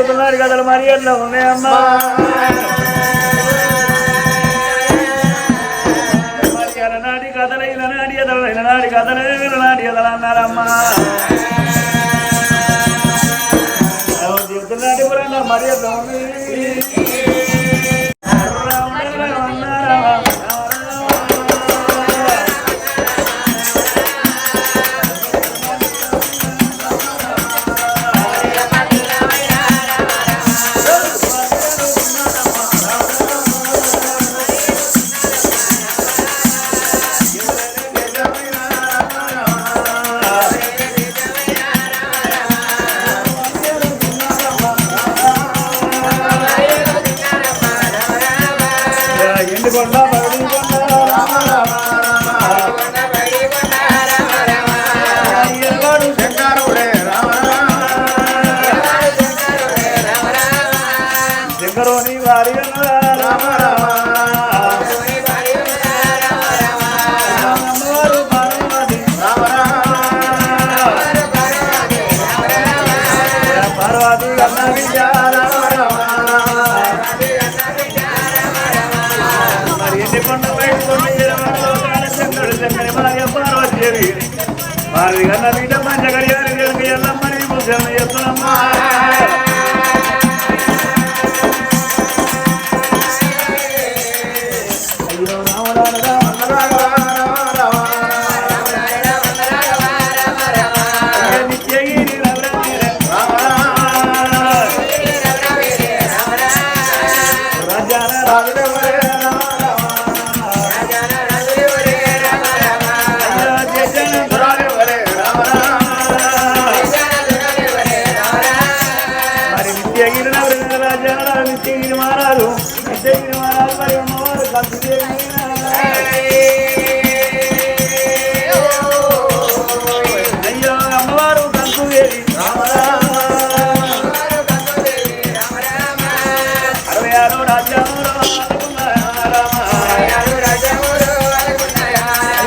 చెబుతున్నారు కథలు మరి ఎట్లా ఉన్నాయమ్మా?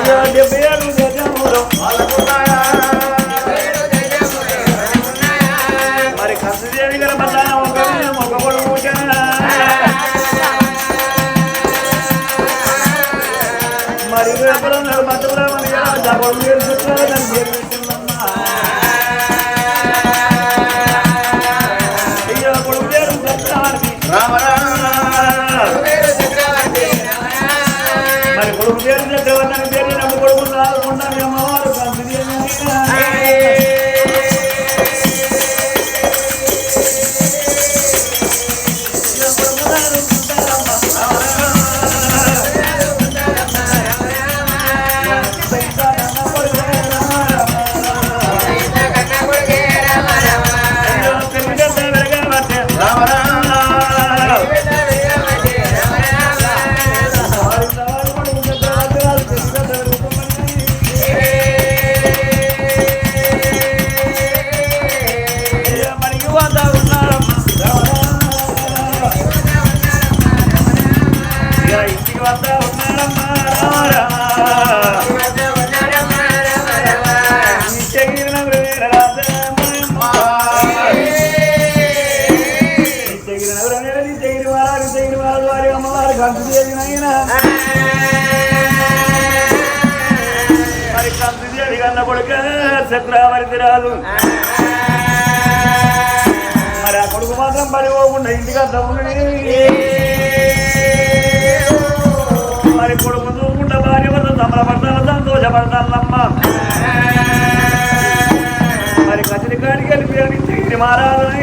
Yeah. పేరు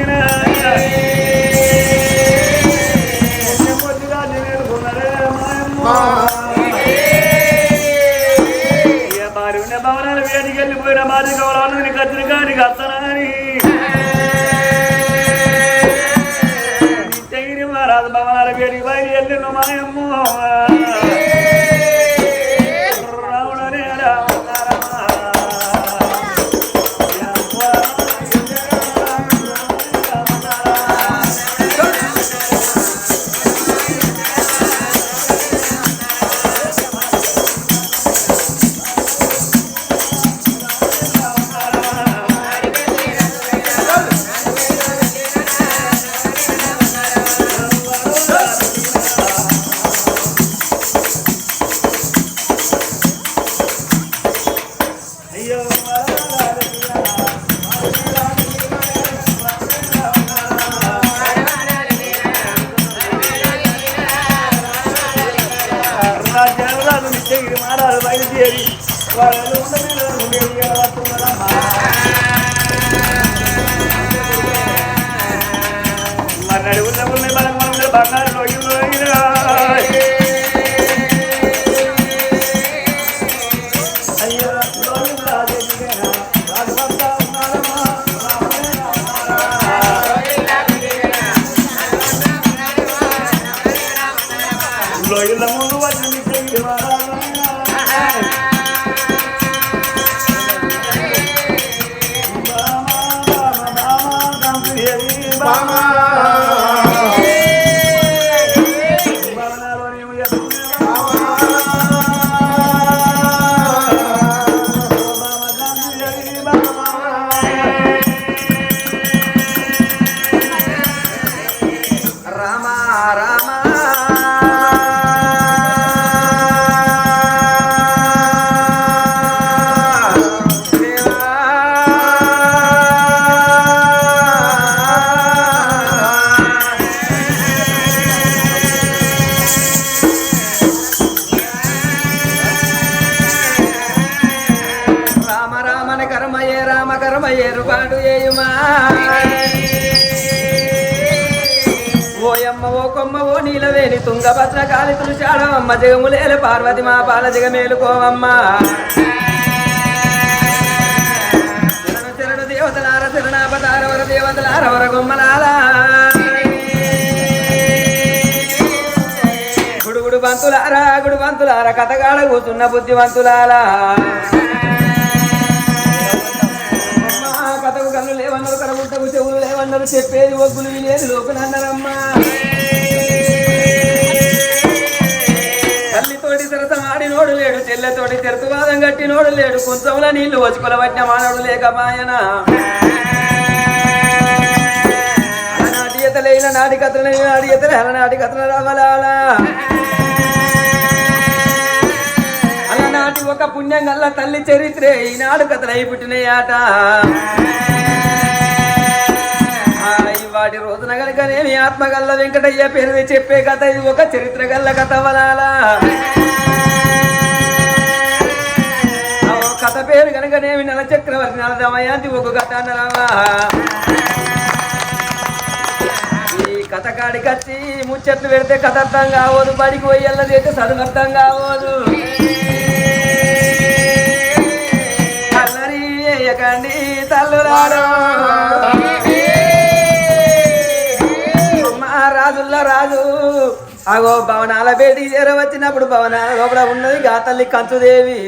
ఏర్పాటు చేయుమా ఓయమ్మ ఓ కొమ్మ ఓ నీలవేణి తుంగభద్ర కాలి తులుచాడు అమ్మ. జగములేల పార్వతి మా పాల జగమేలుకోవమ్మ శరణు శరణు దేవతలార శరణాపతారవర దేవతలారవర దేవతలార గుడుగుడు బంతులారా గుడు బంతులార కథగాడ కూతున్న బుద్ధివంతులారా లేవన్నారు చెవులు లేవన్నారు చెప్పేది ఒగ్గులు వినేది లోకునన్నారమ్మా తల్లితోటి తెరత ఆడినోడు లేడు చెల్లెతోటి తెరతువాదం కట్టి నోడు లేడు కొంచెంల నీళ్ళు వచ్చుకొల పట్టిన మానవుడు లేకపాయన నాటియతలైన ఎతలైన నాటి కథలు నాటి ఎతల అలనాటి కథలు రామలాలా. అలనాటి ఒక పుణ్యం గల్ల తల్లి చరిత్రే ఈనాడు కథలై పుట్టినయాట. వాటి రోజున గనకనేమి ఆత్మగల్ల వెంకటయ్య పేరు చెప్పే కథ ఇది ఒక చరిత్ర గల్ల కథ వలాలా. కథ పేరు కనుకనేమి నల చక్రవర్తి నల ఒక కథ అన్నరావా ఈ కథ కాడికచ్చి ముచ్చట్లు పెడితే కథ అర్థం కావదు బడికి పోయి అయితే చదువు అర్థం కావదు. అల్లరి వేయకండి తల్లురాడు అగో భవనాల బేటికి చేరవచ్చినప్పుడు భవనాల లోపల ఉన్నది గా తల్లి కంచుదేవి.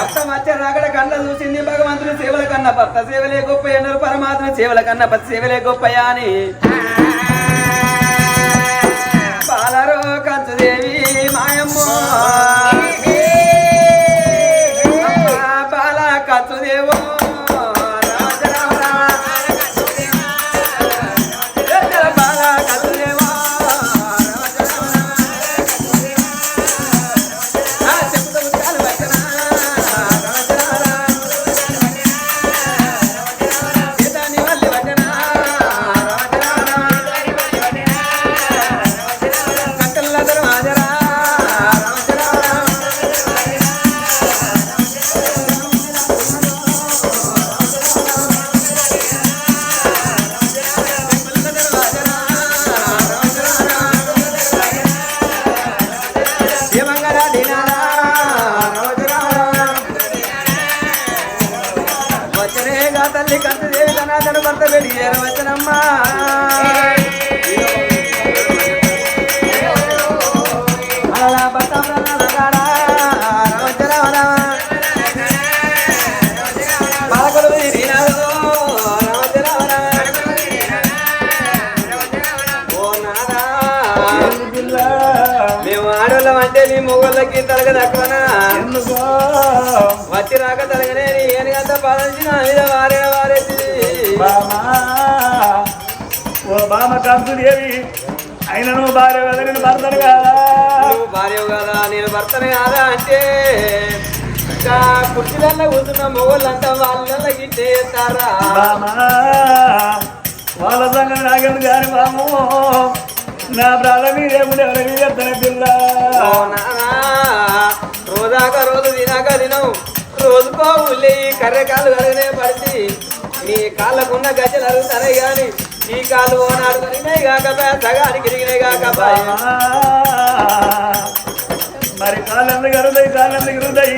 అక్కడ మధ్య కళ్ళ చూసింది భగవంతుని సేవల కన్నా భర్త సేవలే గొప్ప ఎన్నరు పరమాత్మ సేవల కన్నా భర్త సేవలే గొప్పయా అని పాలరో కంచుదేవి మాయమ్మ. తక్కువనా వచ్చి రాక తలగనే నీ ఏనుగంత పాలించిన మీద వారే వారేది ఓ బామ కంసుదేవి అయినను భార్య వదలని భర్తను కాదా? నువ్వు భార్య కదా? నేను భర్తను కాదా అంటే? కుర్చీలలో కూర్చున్న మొగోళ్ళంతా వాళ్ళ గిట్టేస్తారా బామ వాళ్ళ సంగతి నాగేడు గాని బాము? నా ప్రాణ మీరేముండే ఎవరి మీద పిల్ల. రోజాక రోజు తినాక తినం రోజుకో ఉల్లి కర్రె కాళ్ళు కడగనే పడితే నీ కాళ్ళకున్న గజ్జలు అరుగుతాయి గాని ఈ కాళ్ళు ఓనాడు కరిగినాయి కాక సగానికి తిరిగినాయి కాక మరి కాళ్ళందుకు అరుదాయి కాళ్ళందుకు ఇరుదాయి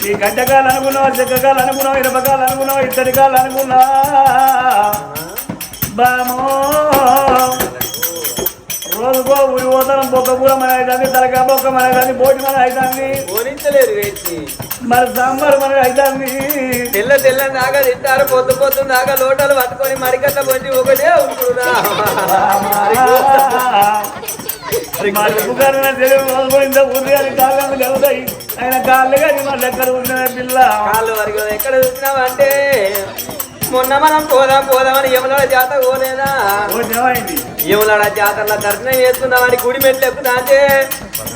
ఈ గడ్డకాలు అనుకున్నావు చెక్కకాలు అనుకున్నావు ఇరపకాలు అనుకున్నావు ఇత్తడి కాలు అనుకున్నా బామో. రోజుకో ఊరి పోతాం బొక్క కూర మన అవుతుంది తలకా బొక్క మన అవుతుంది బోటి మన అవుతుంది ఓనించలేరు వేసి మరి సాంబార్ మన అవుతుంది తెల్ల తెల్ల దాకా తింటారు పొద్దు పొద్దు దాకా లోటలు పట్టుకొని మరికట్ల పొంచి ఒకటే ఉంటున్నా ఇంత ఊరి అని కాళ్ళని జరుగుతాయి ఆయన కాళ్ళు కానీ ఉన్న పిల్ల. కాళ్ళు వరకు ఎక్కడ చూసినావంటే? మొన్న మనం పోదాం పోదామని యములాడ జాతర పోలేదా? యములాడ జాతరలో దర్శనం చేసుకుందామని గుడి మెట్లు ఎక్కుతా అంటే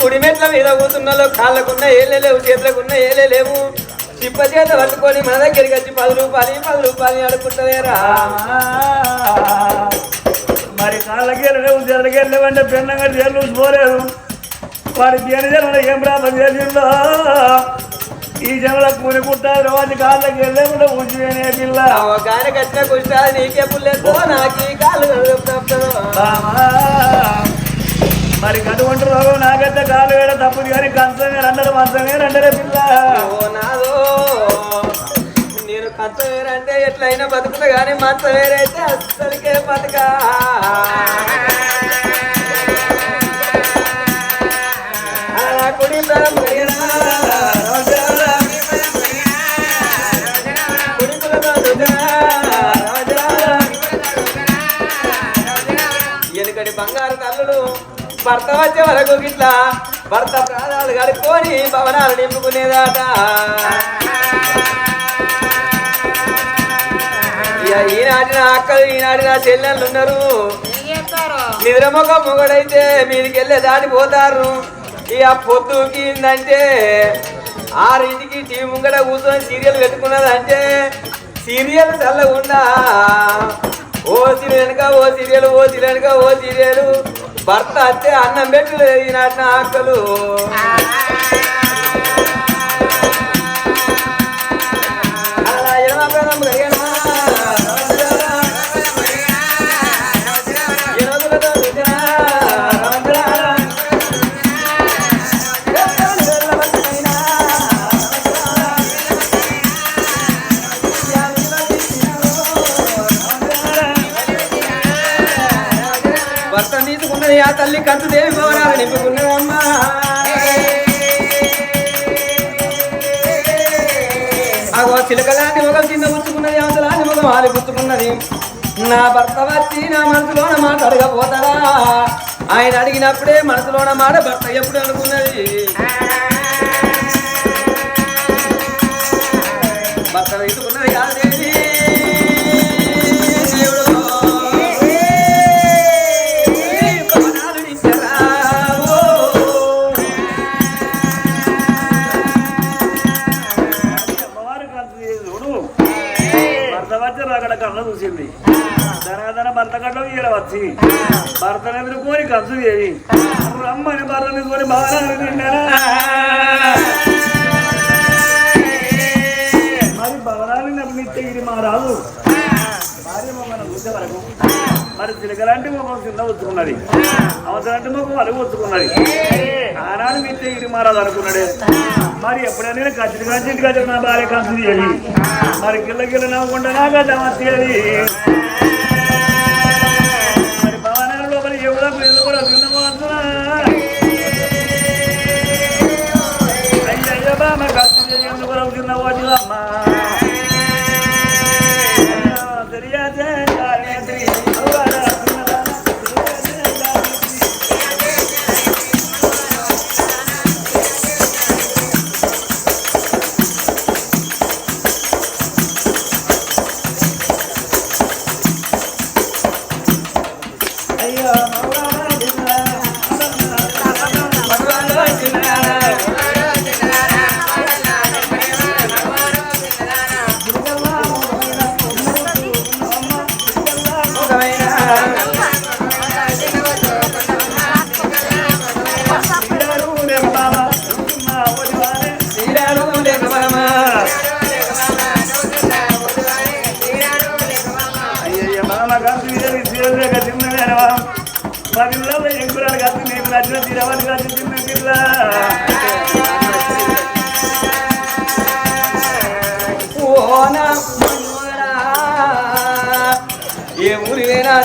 గుడి మెట్ల మీద కూతున్నలో కాళ్ళకున్న ఏలే లేవు చేతులకున్న ఏలే లేవు. చిప్ప చేత పట్టుకొని మన దగ్గరికి వచ్చి పది రూపాయలు పది రూపాయలు అడుకుంటలేరా మరి కాళ్ళకి వెళ్ళలేవు జల్లకి వెళ్ళలేవంటే పెన్నంగా జల్లు పోలేదు. వాడి దేని జన్మలో ఏం ప్రాపం చేసిందో ఈ జన్మలో కూని కుట్టారు వాటి కాళ్ళకి వెళ్ళలేకుండా ఉంచిపోయినే పిల్ల. గానికి వచ్చిన కుష్టాలు నీకే పుల్లెద్దో నాకు ఈ కాళ్ళు తప్పదు బామా. మరి కటువంటి రోగం నాకైతే కాలు వేడ తప్పుది కానీ కంచమే రండరు మంచమే రండరే పిల్ల. ఓ నాదో. నేను కంచ వేరంటే ఎట్లయినా బతుకుతా కానీ మంచ వేరైతే అస్సలకే బతుకా. భర్త వచ్చే వరకు గిట్లా భర్త ప్రాణాలు గడుపుకొని భవనాలు నింపుకునేదాట. ఈనాటి నా అక్కలు ఈనాటి నా చెల్లెళ్ళు ఉన్నారు. నిద్రమొక మొగడైతే వెళ్ళే దాటిపోతారు ఇక పొద్దుకిందంటే ఆరింటికి టీవీ ముంగడ కూర్చొని సీరియల్ పెట్టుకున్నదంటే సీరియల్ చల్లకుండా ఓ సీరియల్ వెనక ఓ సీరియల్ ఓ సీరియల్ వెనక ఓ సీరియల్. భర్త అత్తే అన్నం పెట్టలేదు ఈనాటిన ఆకలు. ఆ తల్లి కంచు దేవి భవనాలు నింపుకున్నదమ్మా. అగో చిలకలాంటి ముఖం కింద గుచ్చుకున్నది అవతలాంటి ముఖం ఆలి గుచ్చుకున్నది నా భర్త వచ్చి నా మనసులోన మాట అడగపోతారా ఆయన అడిగినప్పుడే మనసులోన మాట భర్త ఎప్పుడు అనుకున్నది? భర్త ధనధన భర్త ఈడ వచ్చి. భర్తను ఎదుర్కొని కంచు చేయి. రమ్మని భర్తను ఎదుర్కొని బాగా నిండారా మరి భవనాన్ని నమ్మితే ఇది మా రాదు భార్య మమ్మల్ని చూసే వరకు. మరి తిరగలాంటి ముఖం చిన్న వచ్చుకున్నది అవసరంటే ముఖం అలుగు వచ్చుకున్నది ఆనాడు నిత్య ఇది మారాదు అనుకున్నాడే. మరి ఎప్పుడైనా కచ్చిటి కచ్చింటి కచ్చి నా భార్య కంచు తీయాలి మరి గిల్ల గిల్ల నవ్వకుండా నాకు గడ్డ కంచు చేయందుకు కూడా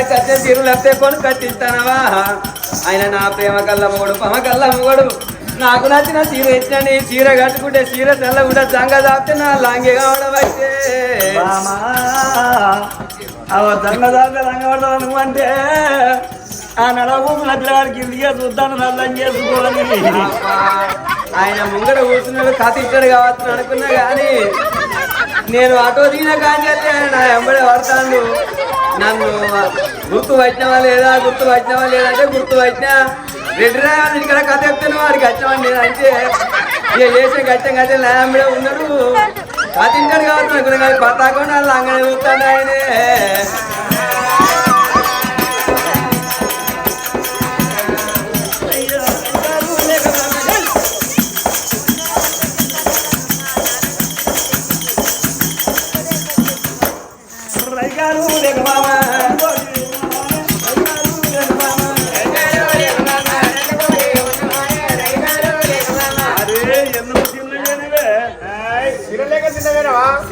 కట్టే తిరులస్తే కొని కట్టిస్తానవా? ఆయన నా ప్రేమ కళ్ళ మొగడు పమ కళ్ళ మొగడు. నాకు నచ్చిన చీర ఇచ్చండి చీర కట్టుకుంటే చీర తెల్లగుండా జంగ దాపితే నా లాంగి కావడం అయితే మామా అవ నువ్వు అంటే? ఆ నడవూపుల పిల్లగాడికి ఇంటికే చూద్దాను నల్లం చేసుకోవాలి ఆయన ముంగడ కూర్చున్నాడు కథించాడు కావచ్చు అనుకున్నా కానీ నేను ఆటో దిగిన కానీ నా ఎంబడి పడతాను నన్ను గుర్తు వచ్చినవా లేదా? గుర్తు వచ్చినవా లేదా అంటే గుర్తు వచ్చినా రెడ్డిరా ఇక్కడ కథ చెప్తాను వాడికి వచ్చామండి అంటే. ఇక చేసే గట్టం గట్టే నా ఉన్నాడు కథ కావచ్చు కాబట్టి కానీ పట్టాకుండా అంగనే చూస్తాడు ఆయనే.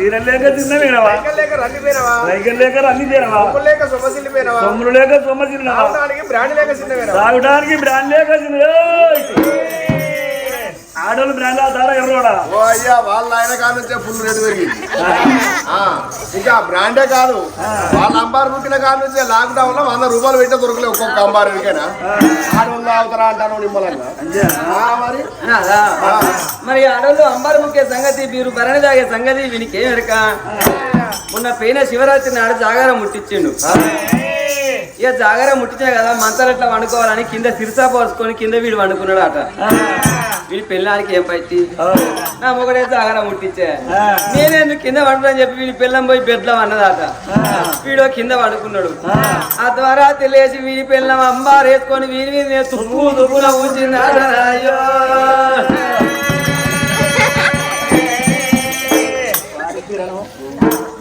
సీరలు లేక తిన్నవేనవా రైగలు లేక సొమ్ములు తాగడానికి బ్రాండ్ లేక చిన్నవేనవా తాగడానికి బ్రాండ్ లేక తిన్న ఆడోళ్ళు బ్రాండ్ అవుతారా ఎర్రోడా ఓ అయ్యా వాళ్ళ ఆయన నుంచే ఫుల్ రేటు పెరిగింది. ఆ, ఇంకా బ్రాండే కాదు. వాళ్ళ అంబారు రూకిన కాడ నుంచే లాక్డౌన్లో వంద రూపాయలు పెట్టే దొరకలే ఒక్కొక్క అంబారు ఎరికైనా ఆడవాళ్ళు అవుతారా అంటాను నిమ్మలంగా మరి? మరి ఆడోళ్ళు అంబారు ముఖ్య సంగతి మీరు భరణి తాగే సంగతి వీనికి ఏం ఎరక? మొన్న పోయిన శివరాత్రి నాడు జాగారం ముట్టించిండు. ఇక జాగారం ముట్టించా కదా మంచాలు ఎట్లా వండుకోవాలని కింద సిరిసా పోసుకొని కింద వీడు వండుకున్నాడు అట వీడి పెళ్ళానికి ఏం పట్టి నా మొగడే జాగారం ముట్టించే నేనేందుకు కింద వండుదని చెప్పి వీడి పెళ్ళం పోయి బెడ్లం అన్నదట. వీడు కింద వండుకున్నాడు ఆ. ద్వారా తెలియసి వీడి పెళ్ళం అంబారు వేసుకొని వీడి మీద తుప్పు తుప్పున ఊచినాడు అయ్యో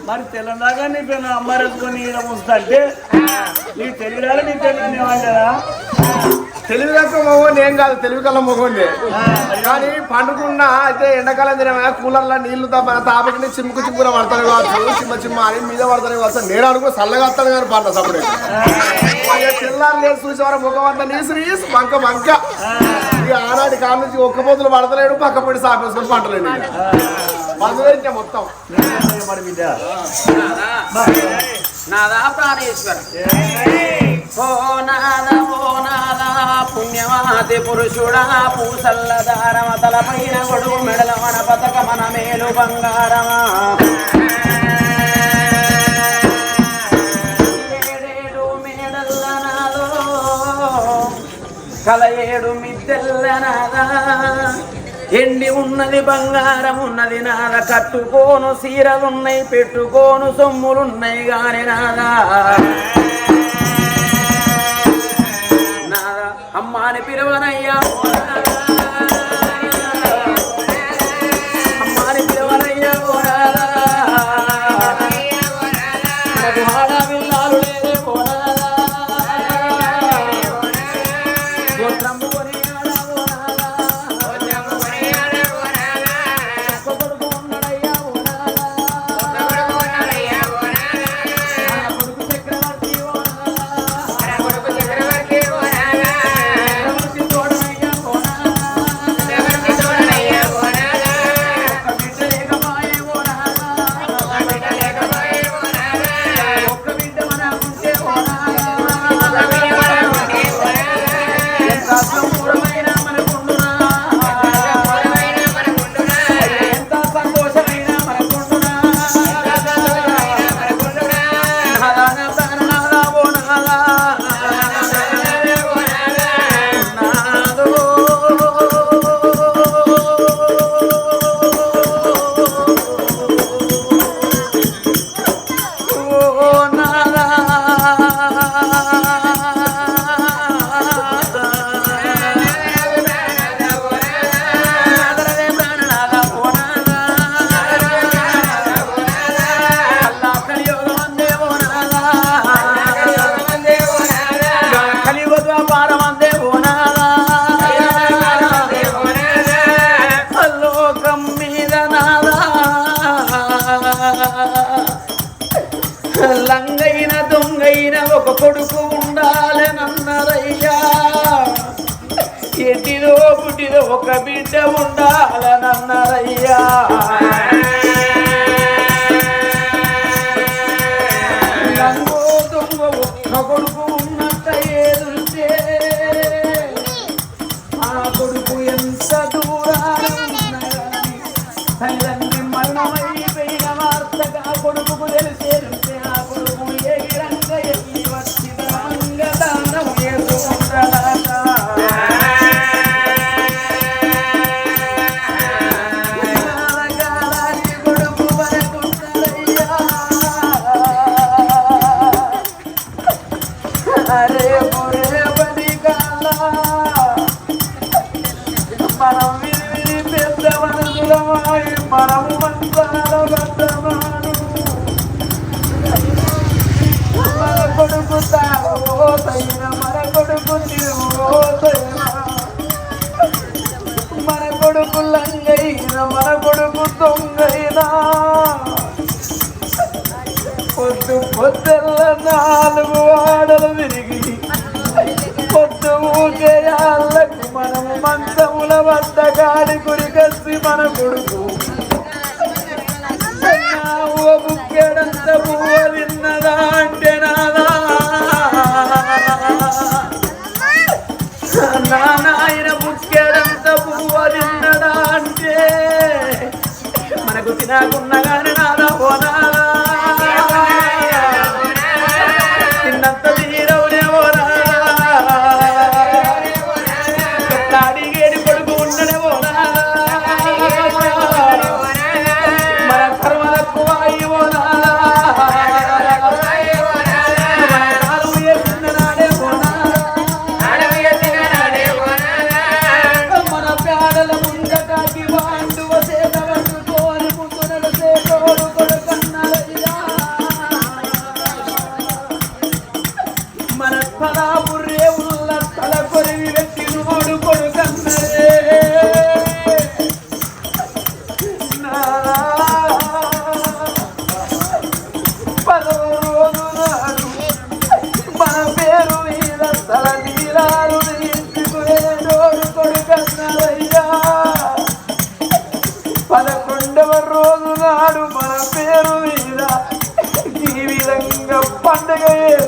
మరి తెల్లదాకా నీ పెన్ను అమ్మారేసుకొని ఈడ ముస్తుంటే నీ తెలియడాలి నీ తెలియని తెలివి తక్కువ మొగోండి ఏం కాదు తెలివి కళ్ళ మొగోండి కానీ పండుకున్న అయితే ఎండాకాలం తినమే కూలర్లో నీళ్ళు తప్ప తాపకి చిమ్ముకు చిమ్ముకున పడతాను కావచ్చు. చిమ్మ చిమ్మ అని మీద పడతాను కావచ్చు. నేను అనుకో చల్లగా వస్తాను కానీ పంట సప్పుడే చిల్లారు లేదు చూసేవారు ముఖం అంతా నీసు నీసు బంక బంక. ఇక ఆనాటి కాలం నుంచి ఒక్క పొద్దులు పడతలేడు పక్క పొడి సాపేసుకొని పంటలేడు మొత్తం మరి బిడ్డ నాదా ప్రాణేశ్వర. ఓ నాద ఓ నాద. పుణ్యమాతి పురుషుడా పూసల్ల దారమ తలపైన గొడుగు మెడల మన పతక మన మేలు బంగారమా. కలయేడు మేడల్ల కల ఏడు ఎండి ఉన్నది బంగారం ఉన్నది నాద కట్టుకోను సీరలున్నాయి పెట్టుకోను సొమ్ములున్నాయి గాని నాదా. అమ్మా అని పిలవనయ్యా. లంగైన దొంగైన ఒక కొడుకు ఉండాలనన్నరయ్యా ఎటిలో పుటిలో ఒక బిడ్డ ఉండాలనన్నరయ్యా మనకు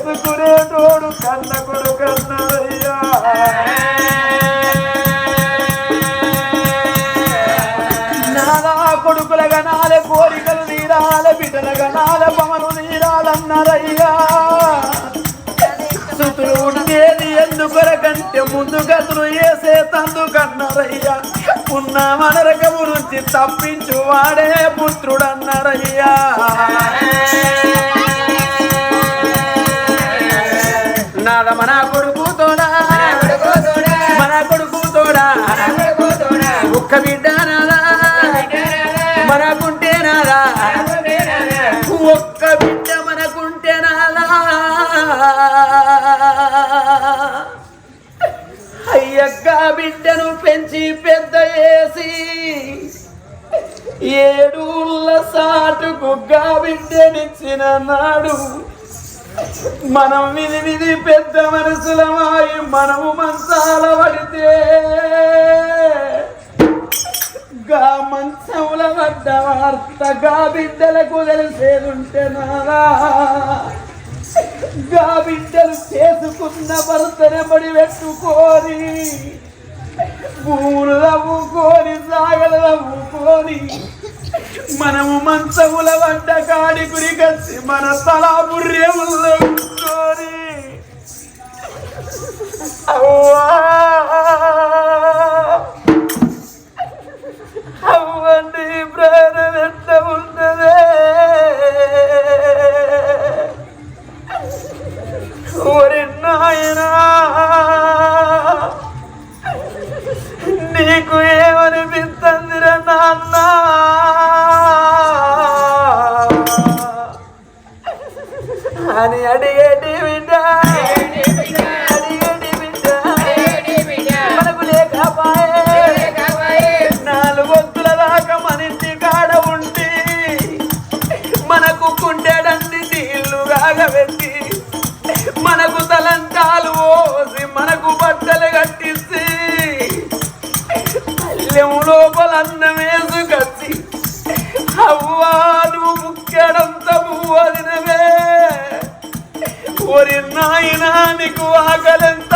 వేసుకునేటోడు కన్న కొడుకన్నారయ్యా నాలా కొడుకుల గణాల కోరికలు తీరాల బిడ్డల గణాల పవను తీరాలన్నారయ్యా సుతులు ఉండేది ఎందుకొరకంటే ముందు గతులు వేసే తందుకన్నారయ్యా ఉన్న మనరకము నుంచి తప్పించు వాడే పుత్రుడన్నారయ్యా. నాద మన కొడుకు తోడా. మన కొడుకు తోడా. ఒక్క బిడ్డ నాదా. మనకుంటే నాదా. ఒక్క బిడ్డ మనకుంటే నాదా. అయ్యక్క బిడ్డను పెంచి పెద్ద చేసి ఏడుళ్ళ సాటుకు గా బిడ్డనిచ్చిన నాడు మనం విధి విధి పెద్ద మనసులమాయి మనము మంచాల పడితే గా మంచముల పడ్డ వార్త గా బిడ్డలకు తెలిసేదుంటే నారా గా బిడ్డలు చేసుకున్న భర్తనే పడి పెట్టుకోని భూములు తవ్వుకొని సాగలు మనము మంచముల వంట కాడి గురికచ్చి మన తలా బుర్రేముల్లో ఉంచుకొని అవ్వండి ప్రాణం ఎంత ఉన్నదే ఓరి సాగబెట్టి మనకు తలంటాలు పోసి మనకు బట్టలు కట్టిస్తే పల్లెం లోపల అన్నం వేసుకొచ్చి అవ్వా నువ్వు ముక్కడంత పువ్వదినవే ఒరి నాయనా నీకు ఆకలంత